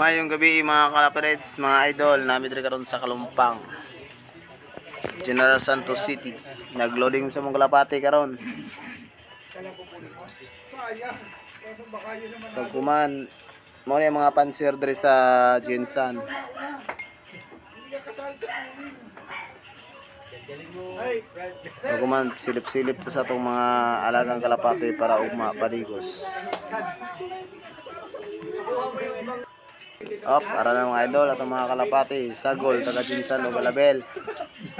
Mayong gabi mga kalapirets, mga idol, namin rin karon sa Kalumpang. General Santos City. Nagloading sa mong kalapati karon. Pagkuman, mo yung mga pansir diri sa Jinsan. Pagkuman, silip-silip sa itong mga alagang kalapati para ugma paligos. Up, para na mga idol at mga kalapati, sagol, taga Jinsan o Galabel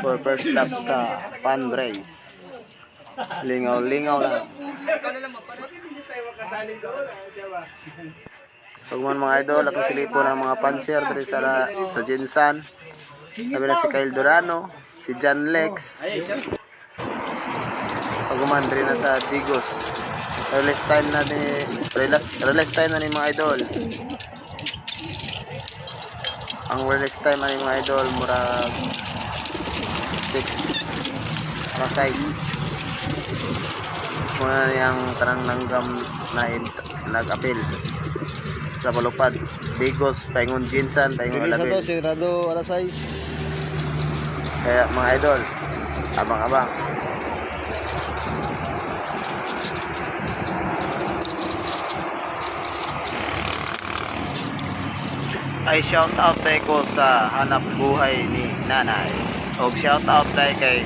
for first stop sa fundraise. Lingaw-lingaw lang. Pag man mga idol, ang silipo ng mga pansier dito sa, sa Jinsan. Sabi na si Kyle Durano, si John Lex. Pag rin na sa Digos. Release time na ni release, release time na ni mga idol. Ang release time na ni mga idol mura 6 mga size. Muna niyang tanang langgam na nag-apil sa palupad. Digos, Paingon Jinsan, Paingon na Alabel. sigurado alas 6. Kaya mga idol, abang-abang. ay shout out tayo ko sa hanap buhay ni nanay. O shout out tayo kay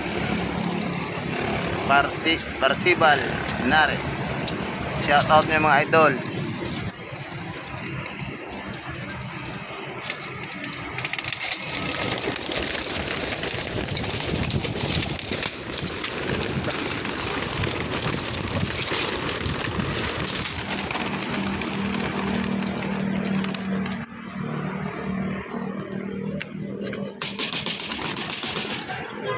Barsi, Barsibal Nares. Shout out niyo mga idol.